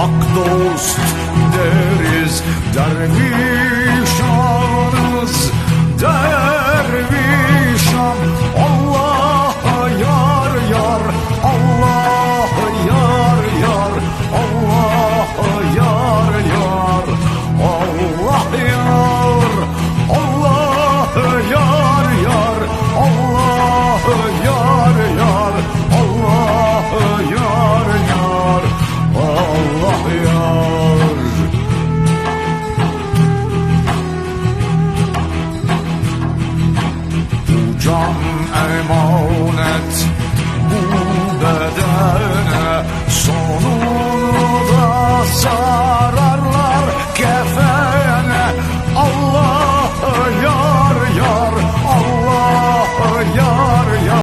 hak dost deriz dervişanız dervişan Allah'a yar yar Allah'a جان امانت